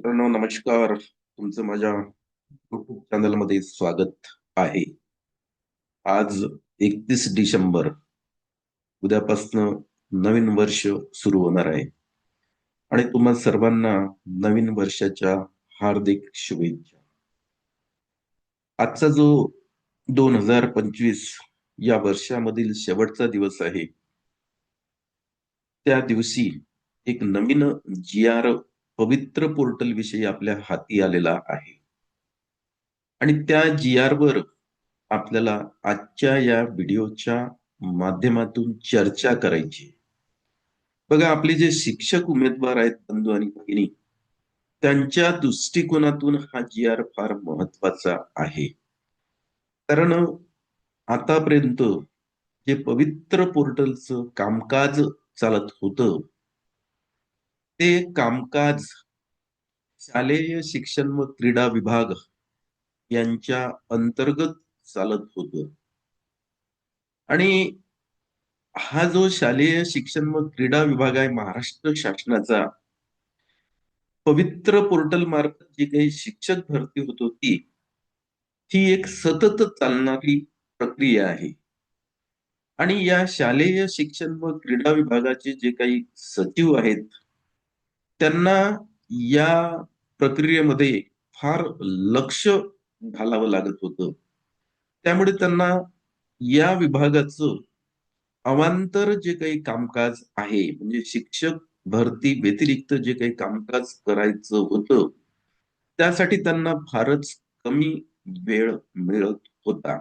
मित्रांनो नमस्कार. तुमचं माझ्या युट्यूब चॅनलमध्ये स्वागत आहे. आज एकतीस डिसेंबर उद्यापासनं नवीन वर्ष सुरू होणार आहे. आणि तुम्हा सर्वांना नवीन वर्षाच्या हार्दिक शुभेच्छा. आजचा जो दोन हजार पंचवीस या वर्षामधील शेवटचा दिवस आहे त्या दिवशी एक नवीन जी आर पवित्र पोर्टल विषयी आपल्या हाती आलेला आहे. आणि त्या जी आर वर आपल्याला आजच्या या व्हिडिओच्या माध्यमातून चर्चा करायची बघा आपले जे शिक्षक उमेदवार आहेत बंधू आणि भगिनी त्यांच्या दृष्टिकोनातून हा जी आर फार महत्त्वाचा आहे. कारण आतापर्यंत जे पवित्र पोर्टलचं कामकाज चालत होतं ते कामकाज शालेय शिक्षण व क्रीडा विभाग यांच्या अंतर्गत चालत होत. आणि हा जो शालेय शिक्षण व क्रीडा विभाग आहे महाराष्ट्र शासनाचा पवित्र पोर्टल मार्फत जी काही शिक्षक भरती होत होती ही एक सतत चालणारी प्रक्रिया आहे. आणि या शालेय शिक्षण व क्रीडा विभागाचे जे काही सचिव आहेत त्यांना या प्रक्रियेमध्ये फार लक्ष घालावं लागत होतं. त्यामुळे त्यांना या विभागाचं अवांतर जे काही कामकाज आहे म्हणजे शिक्षक भरती व्यतिरिक्त जे काही कामकाज करायचं होतं त्यासाठी त्यांना फारच कमी वेळ मिळत होता.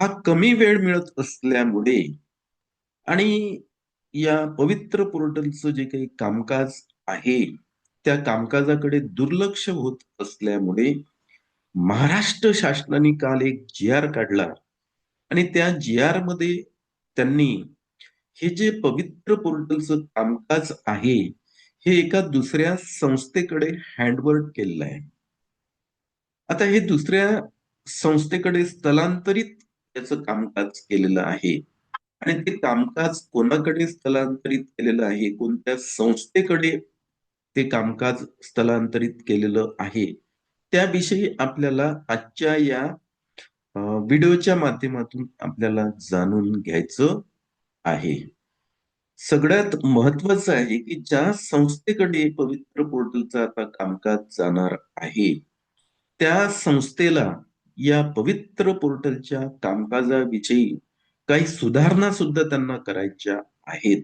हा कमी वेळ मिळत असल्यामुळे आणि या पवित्र पोर्टलचं जे काही कामकाज आहे त्या कामकाजाकडे दुर्लक्ष होत असल्यामुळे महाराष्ट्र शासनाने काल एक जी आर काढला. आणि त्या जी आरमध्ये त्यांनी हे जे पवित्र पोर्टलचं कामकाज आहे हे एका दुसऱ्या संस्थेकडे हँडवर्ड केलेलं आहे. आता हे दुसऱ्या संस्थेकडे स्थलांतरित याचं कामकाज केलेलं आहे. आणि ते कामकाज कोणाकडे स्थलांतरित केलेलं आहे? कोणत्या संस्थेकडे ते कामकाज स्थलांतरित केलेलं आहे? त्याविषयी आपल्याला आजच्या या व्हिडिओच्या माध्यमातून आपल्याला जाणून घ्यायचं आहे. सगळ्यात महत्वाचं आहे की ज्या संस्थेकडे पवित्र पोर्टलचा आता कामकाज जाणार आहे त्या संस्थेला या पवित्र पोर्टलच्या कामकाजाविषयी काही सुधारणा सुद्धा त्यांना करायच्या आहेत.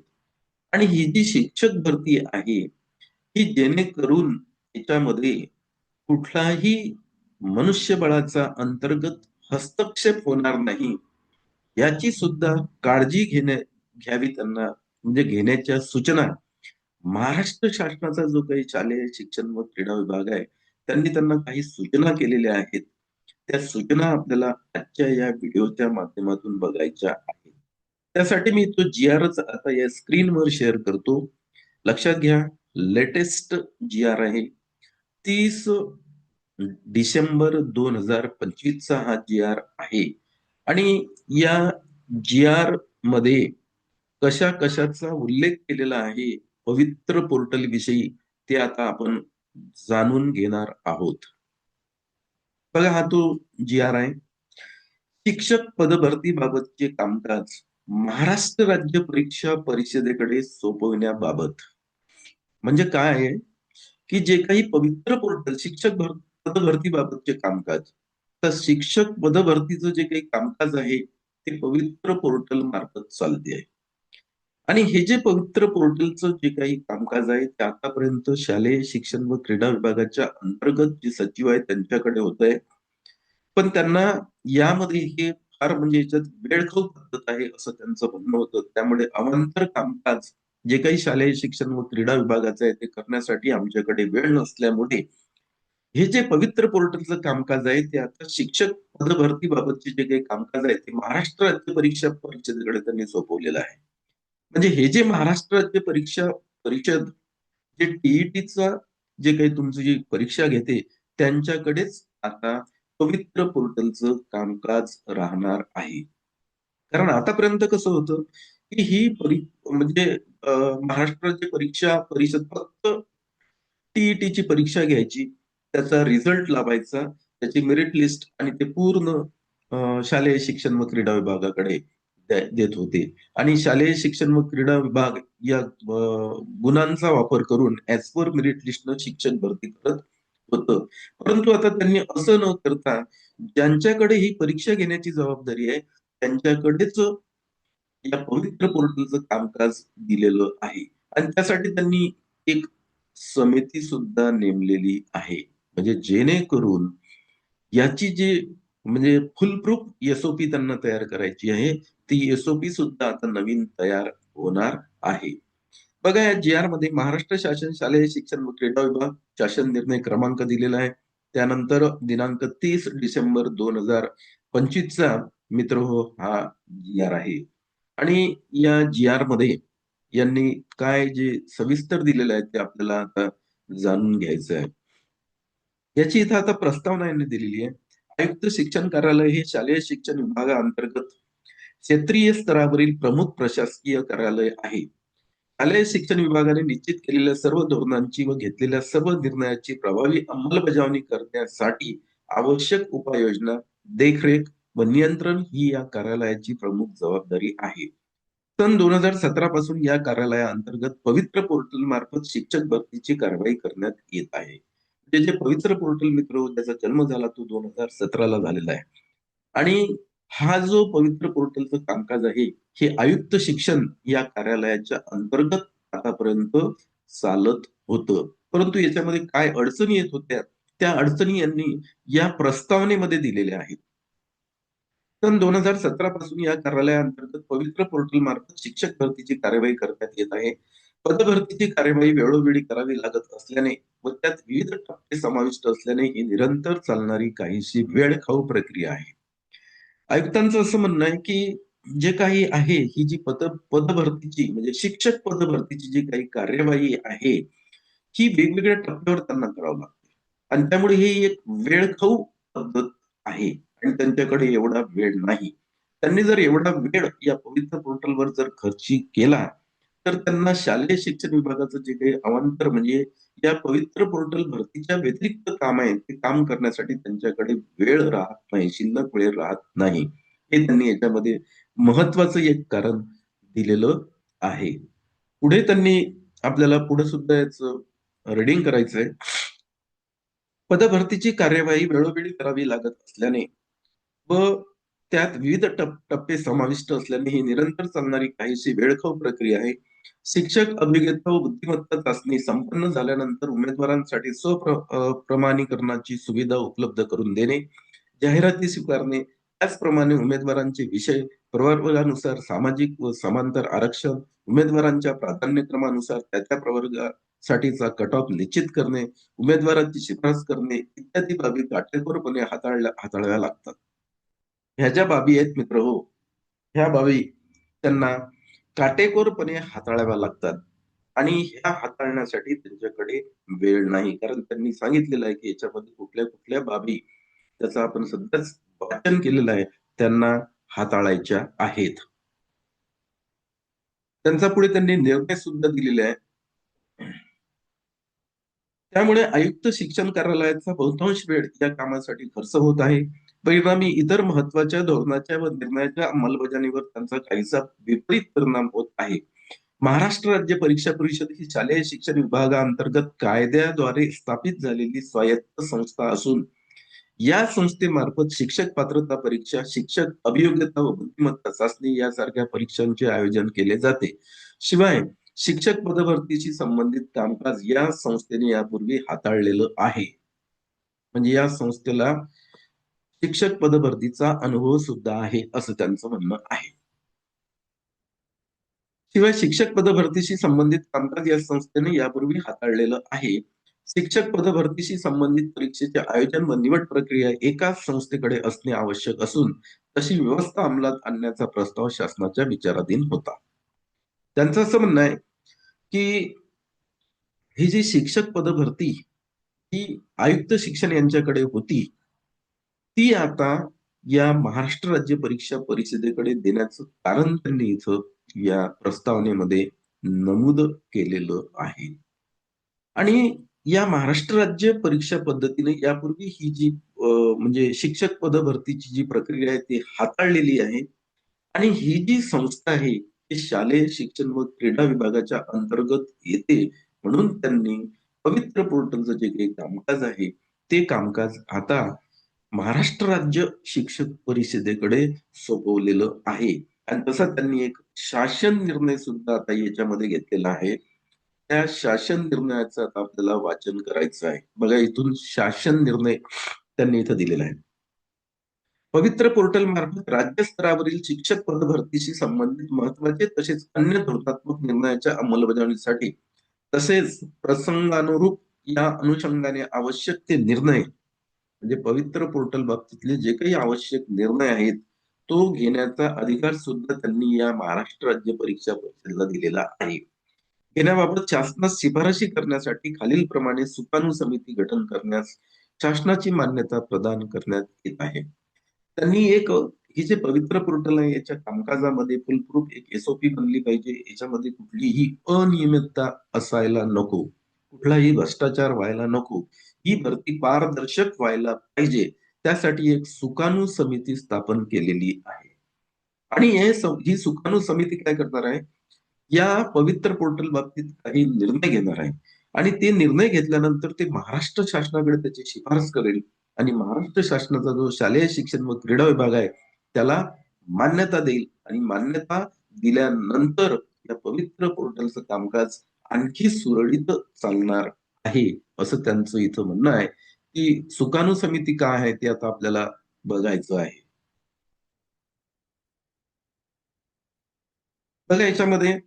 आणि ही जी शिक्षक भरती आहे ही जेणेकरून याच्यामध्ये कुठलाही मनुष्यबळाचा अंतर्गत हस्तक्षेप होणार नाही याची सुद्धा काळजी घेण्या घ्यावी त्यांना म्हणजे घेण्याच्या सूचना. महाराष्ट्र शासनाचा जो काही शालेय शिक्षण व क्रीडा विभाग आहे त्यांनी त्यांना काही सूचना केलेल्या आहेत. त्या सूचना आपल्याला आजच्या या व्हिडिओच्या माध्यमातून बघायच्या आहेत. त्यासाठी मी तो जी आरच आता या स्क्रीनवर शेअर करतो. लक्षात घ्या लेटेस्ट जी आर आहे. तीस डिसेंबर दोन हजार पंचवीसचा हा जी आर आहे. आणि या जी आरमध्ये कशा कशाचा उल्लेख केलेला आहे पवित्र पोर्टल विषयी ते आता आपण जाणून घेणार आहोत. बघा हा तो जी आर आहे. शिक्षक पदभरतीबाबतचे कामकाज महाराष्ट्र राज्य परीक्षा परिषदेकडे सोपवण्याबाबत. म्हणजे काय आहे? की जे काही पवित्र पोर्टल शिक्षक पदभरतीबाबतचे कामकाज तर शिक्षक पदभरतीचं जे काही कामकाज आहे ते पवित्र पोर्टल मार्फत चालते आहे. आणि हे जे पवित्र पोर्टलचं जे काही कामकाज आहे ते आतापर्यंत शालेय शिक्षण व क्रीडा विभागाच्या अंतर्गत जे सचिव आहेत त्यांच्याकडे होत आहे पण त्यांना यामध्ये हे फार म्हणजे याच्यात वेळखाऊ पद्धत आहे असं त्यांचं म्हणणं होतं. त्यामुळे अवांतर कामकाज जे काही शालेय शिक्षण व क्रीडा विभागाचं आहे ते करण्यासाठी आमच्याकडे वेळ नसल्यामुळे हे जे पवित्र पोर्टलचं कामकाज आहे ते आता शिक्षक पदभरतीबाबतचे जे काही कामकाज आहे ते महाराष्ट्र राज्य परीक्षा परिषदेकडे त्यांनी सोपवलेलं आहे. म्हणजे हे जे महाराष्ट्र राज्य परीक्षा परिषद जे टीईटीचा जे काही तुमची जी परीक्षा घेते त्यांच्याकडेच आता पवित्र पोर्टलचं कामकाज राहणार आहे. कारण आतापर्यंत कसं होतं की ही परी म्हणजे महाराष्ट्राची परीक्षा परिषद फक्त टीईटीची परीक्षा घ्यायची त्याचा रिझल्ट लावायचा त्याची मेरिट लिस्ट आणि ते पूर्ण शालेय शिक्षण व क्रीडा विभागाकडे देत होते. आणि शालेय शिक्षण व क्रीडा विभाग या गुणांचा वापर करून ऍज पर मेरिट लिस्टनं शिक्षक भरती करत होतं. परंतु आता त्यांनी असं न करता ज्यांच्याकडे ही परीक्षा घेण्याची जबाबदारी आहे त्यांच्याकडेच या पवित्र पोर्टलचं कामकाज दिलेलं आहे. आणि त्यासाठी त्यांनी एक समिती सुद्धा नेमलेली आहे. म्हणजे जेणेकरून याची जी म्हणजे फुलप्रूफ एसओपी त्यांना तयार करायची आहे ती एसओपी सुद्धा आता नवीन तयार होणार आहे. बघा या जी आरमध्ये महाराष्ट्र शासन शालेय शिक्षण व क्रीडा विभाग शासन निर्णय क्रमांक दिलेला आहे. त्यानंतर दिनांक तीस डिसेंबर दोन हजार पंचवीसचा मित्र हो हा जी आर आहे. आणि या जी आरमध्ये यांनी काय जे सविस्तर दिलेलं आहे ते आपल्याला आता जाणून घ्यायचं आहे. याची इथं आता प्रस्तावना यांनी दिलेली आहे. आयुक्त शिक्षण कार्यालय हे शालेय शिक्षण विभागाअंतर्गत क्षेत्रीय स्तरावरील प्रमुख प्रशासकीय कार्यालय आहे. शालेय शिक्षण विभागाने निश्चित केलेल्या सर्व धोरणांची व घेतलेल्या सर्व निर्णयाची प्रभावी अंमलबजावणी करण्यासाठी आवश्यक उपाययोजना देखरेख व नियंत्रण ही या कार्यालयाची प्रमुख जबाबदारी आहे. सन दोन हजार सतरा पासून या कार्यालयाअंतर्गत पवित्र पोर्टल मार्फत शिक्षक भरतीची कारवाई करण्यात येत आहे. म्हणजे जे पवित्र पोर्टल मित्र हो, त्याचा जन्म झाला तो दोन हजार सतराला झालेला आहे. आणि हा जो पवित्र पोर्टलचं कामकाज आहे हे आयुक्त शिक्षण या कार्यालयाच्या अंतर्गत आतापर्यंत चालत होतं. परंतु याच्यामध्ये काय अडचणी येत होत्या त्या अडचणी यांनी या प्रस्तावनेमध्ये दिलेल्या आहेत. पण दोन हजार सतरा पासून या कार्यालयाअंतर्गत पवित्र पोर्टल मार्फत शिक्षक भरतीची कार्यवाही करण्यात येत आहे. पदभरतीची कार्यवाही वेळोवेळी करावी लागत असल्याने व त्यात विविध टप्पे समाविष्ट असल्याने ही निरंतर चालणारी काहीशी वेळ खाऊ प्रक्रिया आहे. आयुक्तांचं असं म्हणणं आहे की जे काही आहे ही जी पद पदभरतीची म्हणजे शिक्षक पदभरतीची जी काही कार्यवाही आहे ही वेगवेगळ्या टप्प्यावर त्यांना करावं लागते. आणि त्यामुळे ही एक वेळखाऊ पद्धत आहे. आणि त्यांच्याकडे एवढा वेळ नाही. त्यांनी जर एवढा वेळ या पवित्र पोर्टलवर जर खर्ची केला तर त्यांना शालेय शिक्षण विभागाचं जे काही अवांतर म्हणजे या पवित्र पोर्टल भरतीच्या व्यतिरिक्त काम आहे ते काम करण्यासाठी त्यांच्याकडे वेळ राहत नाही शिल्लक वेळ राहत नाही. हे त्यांनी याच्यामध्ये महत्वाचं एक कारण दिलेलं आहे. पुढे त्यांनी आपल्याला पुढे सुद्धा याचं रिडिंग करायचंय. पदभरतीची कार्यवाही वेळोवेळी करावी लागत असल्याने व त्यात विविध टप टप्पे समाविष्ट असल्याने ही निरंतर चालणारी काहीशी वेळखाऊ प्रक्रिया आहे. शिक्षक अभिज्ञता व बुद्धिमत्ता चाचणी संपन्न झाल्यानंतर उमेदवारांसाठी स्वप्रमाणीकरणाची सुविधा उपलब्ध करून देणे जाहिराती स्वीकारणे त्याचप्रमाणे उमेदवारांचे विषय प्रवर्गानुसार सामाजिक व समांतर आरक्षण उमेदवारांच्या प्राधान्यक्रमानुसार त्या त्या प्रवर्गासाठीचा कट ऑफ निश्चित करणे उमेदवारांची शिफारस करणे इत्यादी बाबी काटेकोरपणे हाताळल्या हाताळाव्या लागतात. ह्या ज्या बाबी आहेत मित्र हो. ह्या बाबी त्यांना काटेकोरपणे हाताळाव्या लागतात. आणि ह्या हाताळण्यासाठी त्यांच्याकडे वेळ नाही. कारण त्यांनी सांगितलेलं आहे की याच्यामध्ये कुठल्या कुठल्या बाबी त्याचं आपण सध्याच वाचन केलेलं आहे त्यांना हाताळायच्या आहेत. त्यांचा पुढे त्यांनी निर्णय सुद्धा दिलेले आहे. त्यामुळे आयुक्त शिक्षण कार्यालयाचा बहुतांश वेळ या कामासाठी खर्च होत आहे. परिणामी इतर महत्त्वाच्या धोरणाच्या व निर्णयाच्या अंमलबजावणीवर त्यांचा काहीसा विपरीत परिणाम होत आहे. महाराष्ट्र राज्य परीक्षा परिषद ही शालेय शिक्षण विभागाअंतर्गत कायद्याद्वारे स्थापित झालेली स्वायत्त संस्था असून या संस्थेमार्फत शिक्षक पात्रता परीक्षा शिक्षक अभियोग्यता व बुद्धिमत्ता चाचणी यासारख्या परीक्षांचे आयोजन केले जाते. शिवाय शिक्षक पदभरतीशी संबंधित कामकाज या संस्थेने यापूर्वी हाताळलेलं आहे. म्हणजे या संस्थेला शिक्षक पदभरतीचा अनुभव सुद्धा आहे असं त्यांचं म्हणणं आहे. शिवाय शिक्षक पदभरतीशी संबंधित कामकाज या संस्थेने यापूर्वी हाताळलेलं आहे. शिक्षक पदभरतीशी संबंधित परीक्षेचे आयोजन व निवड प्रक्रिया एकाच संस्थेकडे असणे आवश्यक असून तशी व्यवस्था अंमलात आणण्याचा प्रस्ताव शासनाच्या विचाराधीन होता. त्यांचं असं म्हणणं आहे की ही जी शिक्षक पदभरती ही आयुक्त शिक्षण यांच्याकडे होती ती आता या महाराष्ट्र राज्य परीक्षा परिषदेकडे देण्याचं कारण त्यांनी इथं या प्रस्तावनेमध्ये नमूद केलेलं आहे. आणि या महाराष्ट्र राज्य परीक्षा पद्धतीने यापूर्वी ही जी म्हणजे शिक्षक पद भरतीची जी प्रक्रिया आहे ती हाताळलेली आहे. आणि ही जी संस्था आहे ती शालेय शिक्षण व क्रीडा विभागाच्या अंतर्गत येते. म्हणून त्यांनी पवित्र पोर्टलचं जे काही कामकाज आहे ते कामकाज आता महाराष्ट्र राज्य शिक्षक परिषदेकडे सोपवलेलं आहे. आणि तसा त्यांनी एक शासन निर्णय सुद्धा आता याच्यामध्ये घेतलेला आहे. त्या शासन निर्णयाचं आता आपल्याला वाचन करायचं आहे. बघा इथून शासन निर्णय त्यांनी इथं दिलेला आहे. पवित्र पोर्टल मार्फत राज्य स्तरावरील शिक्षक पद भरतीशी संबंधित महत्त्वाचे तसेच अन्य धोरणात्मक निर्णयाच्या अंमलबजावणीसाठी तसेच प्रसंगानुरूप या अनुषंगाने आवश्यक ते निर्णय म्हणजे पवित्र पोर्टल बाबतीतले जे काही आवश्यक निर्णय आहेत तो घेण्याचा अधिकार सुद्धा त्यांनी या महाराष्ट्र राज्य परीक्षा परिषदेला दिलेला आहे. घेण्याबाबत शासनास शिफारशी करण्यासाठी खालीलप्रमाणे सुकाणू समिती गठन करण्यास शासनाची मान्यता प्रदान करण्यात येत आहे. त्यांनी एक हे जे पवित्र पोर्टल आहे याच्या कामकाजामध्ये फुलप्रूफ एक एसओपी बनली पाहिजे याच्यामध्ये कुठलीही अनियमितता असायला नको. कुठलाही भ्रष्टाचार व्हायला नको. ही भरती पारदर्शक व्हायला पाहिजे. त्यासाठी एक सुकाणू समिती स्थापन केलेली आहे. आणि हे ही सुकाणू समिती काय करणार आहे? या पवित्र पोर्टल बाबतीत काही निर्णय घेणार आहे. आणि ते निर्णय घेतल्यानंतर ते महाराष्ट्र शासनाकडे त्याची शिफारस करेल. आणि महाराष्ट्र शासनाचा जो शालेय शिक्षण व क्रीडा विभाग आहे त्याला मान्यता देईल. आणि मान्यता दिल्यानंतर या पवित्र पोर्टलचं कामकाज आणखी सुरळीत चालणार आहे असं त्यांचं इथं म्हणणं आहे की सुकाणू समिती काय आहे ते आता आपल्याला बघायचं आहे. बघा याच्यामध्ये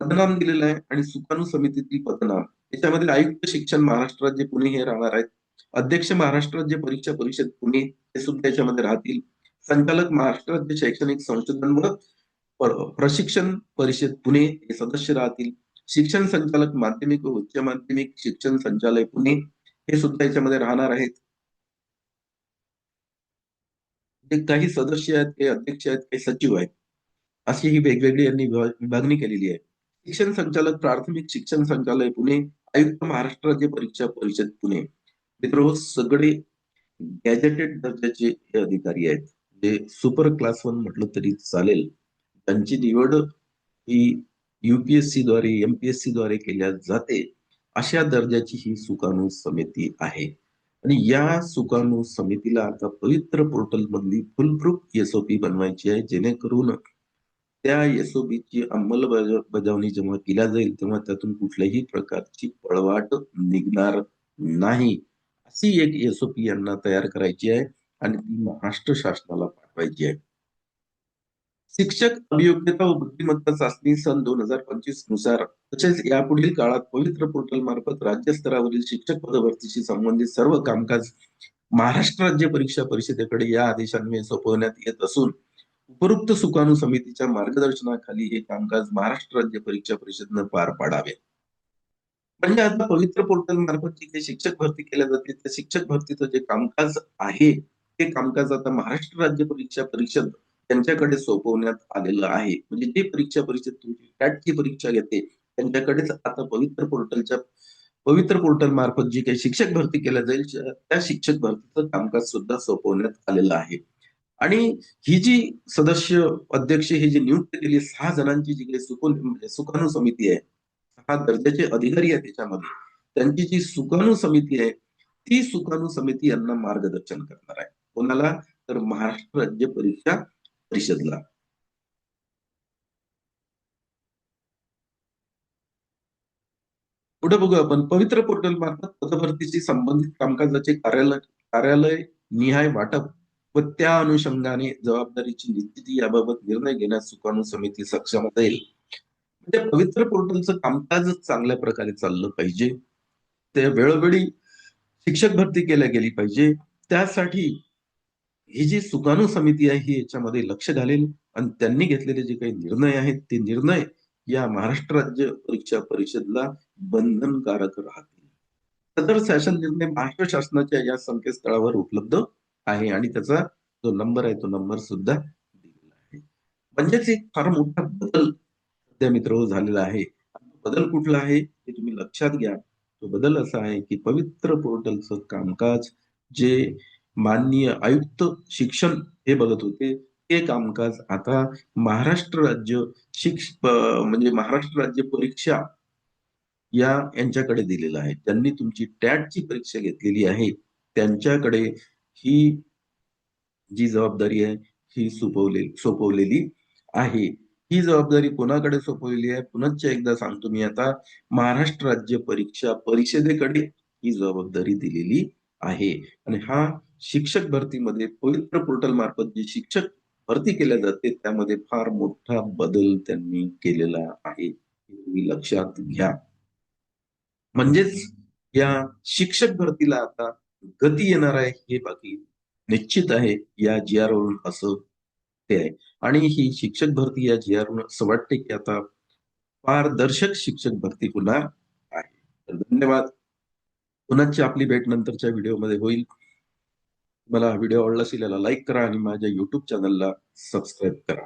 पदनाम दिलेलं आहे आणि सुकाणू समितीतील पदनाम याच्यामध्ये आयुक्त शिक्षण महाराष्ट्र राज्य पुणे हे राहणार आहेत अध्यक्ष महाराष्ट्र राज्य परीक्षा परिषद पुणे हे सुद्धा याच्यामध्ये राहतील संचालक महाराष्ट्र राज्य शैक्षणिक संशोधन व प्रशिक्षण परिषद पुणे हे सदस्य राहतील शिक्षण संचालक माध्यमिक व उच्च माध्यमिक शिक्षण संचालय पुणे हे सुद्धा याच्यामध्ये राहणार आहेत. जे काही सदस्य आहेत काही अध्यक्ष आहेत काही सचिव आहेत अशी ही वेगवेगळी यांनी विभागणी केलेली आहे. शिक्षण संचालक प्राथमिक शिक्षण संचालय पुणे आयुक्त महाराष्ट्र राज्य परीक्षा परिषद पुणे. मित्र हो, सगळे गॅजेटेड दर्जाचे हे अधिकारी आहेत. जे सुपर क्लास वन म्हटलं तरी चालेल. त्यांची निवड ही युपीएससी द्वारे एमपीएससी द्वारे केल्या जाते अशा दर्जाची ही सुकाणू समिती आहे. आणि या सुकाणू समितीला आता पवित्र पोर्टल मधली फुलप्रूफ एसओपी बनवायची आहे जेणेकरून त्या एसओपीची अंमलबजावणी जेव्हा केल्या जाईल तेव्हा त्यातून कुठल्याही प्रकारची पळवाट निघणार नाही. अशी एक एसओपी यांना तयार करायची आहे आणि ती महाराष्ट्र शासनाला पाठवायची आहे. शिक्षक अभियोग्यता व बुद्धिमत्ता चाचणी सन दोन हजार पंचवीसनुसार तसेच यापुढील काळात पवित्र पोर्टल मार्फत राज्य स्तरावरील शिक्षक पदभरतीशी संबंधित सर्व कामकाज महाराष्ट्र राज्य परीक्षा परिषदेकडे या आदेशान्वये सोपवण्यात येत असून उपरोक्त सुकाणू समितीच्या मार्गदर्शनाखाली हे कामकाज महाराष्ट्र राज्य परीक्षा परिषदेनं पार पाडावे. म्हणजे आता पवित्र पोर्टल मार्फत जे काही शिक्षक भरती केल्या जाते त्या शिक्षक भरतीचं जे कामकाज आहे ते कामकाज आता महाराष्ट्र राज्य परीक्षा परिषद त्यांच्याकडे सोपवण्यात आलेलं आहे. म्हणजे जे परीक्षा परिषद तुमची टॅटची परीक्षा घेते त्यांच्याकडेच आता पवित्र पोर्टलच्या पवित्र पोर्टल मार्फत जी काही शिक्षक भरती केल्या जाईल त्या शिक्षक भरतीचं कामकाज सुद्धा सोपवण्यात आलेलं आहे. आणि ही जी सदस्य अध्यक्ष ही जी नियुक्त केली सहा जणांची जी काही सुकून म्हणजे सुकाणू समिती आहे सहा दर्जाचे अधिकारी आहे त्याच्यामध्ये त्यांची जी सुकाणू समिती आहे ती सुकाणू समिती यांना मार्गदर्शन करणार आहे. कोणाला? तर महाराष्ट्र राज्य परीक्षा परिषदला. पुढे बघू आपण. पवित्र पोर्टल मार्फत पदभरतीशी संबंधित कामकाजाचे कार्यालय कार्यालय निहाय वाटप व त्या अनुषंगाने जबाबदारीची निश्चिती याबाबत निर्णय घेण्यास सुकाणू समिती सक्षम असेल. म्हणजे पवित्र पोर्टलचं कामकाजच चांगल्या प्रकारे चाललं पाहिजे. ते वेळोवेळी शिक्षक भरती केल्या गेली पाहिजे. त्यासाठी ही जी सुकाणू समिती आहे ही याच्यामध्ये लक्ष घालेल. आणि त्यांनी घेतलेले जे काही निर्णय आहेत ते निर्णय या महाराष्ट्र राज्य परीक्षा परिषदला बंधनकारक राहतील. सदर शासन निर्णय महाराष्ट्र शासनाच्या या संकेतस्थळावर उपलब्ध आहे आणि त्याचा जो नंबर आहे तो नंबर सुद्धा दिलेला आहे. म्हणजेच एक फार मोठा बदल सध्या मित्र झालेला आहे. बदल कुठला आहे हे तुम्ही लक्षात घ्या. तो बदल असा आहे की पवित्र पोर्टलचं कामकाज जे माननीय आयुक्त शिक्षण हे बघत होते. ते कामकाज आता महाराष्ट्र राज्य शिक्ष म्हणजे महाराष्ट्र राज्य परीक्षा या यांच्याकडे दिलेलं आहे. त्यांनी तुमची टॅटची परीक्षा घेतलेली आहे. त्यांच्याकडे ही जी जबाबदारी आहे ही सोपवले सोपवलेली आहे. ही जबाबदारी कोणाकडे सोपवलेली आहे? पुनश्च एकदा सांगतो मी आता महाराष्ट्र राज्य परीक्षा परिषदेकडे ही जबाबदारी दिलेली आहे. आणि हा शिक्षक भरतीमध्ये पवित्र पोर्टल मार्फत जे शिक्षक भरती केल्या जाते त्यामध्ये फार मोठा बदल त्यांनी केलेला आहे. लक्षात घ्या. म्हणजेच या शिक्षक भरतीला आता गती येणार आहे हे बाकी निश्चित आहे. या जी आर वरून असं ते आहे. आणि ही शिक्षक भरती या जी आर वरून असं वाटते की आता पारदर्शक शिक्षक भरती होणार आहे. तर धन्यवाद. पुन्हाची आपली भेट नंतरच्या व्हिडिओमध्ये होईल. मला व्हिडिओ आवडला असेल याला लाईक करा आणि माझ्या युट्यूब चॅनलला सबस्क्राईब करा.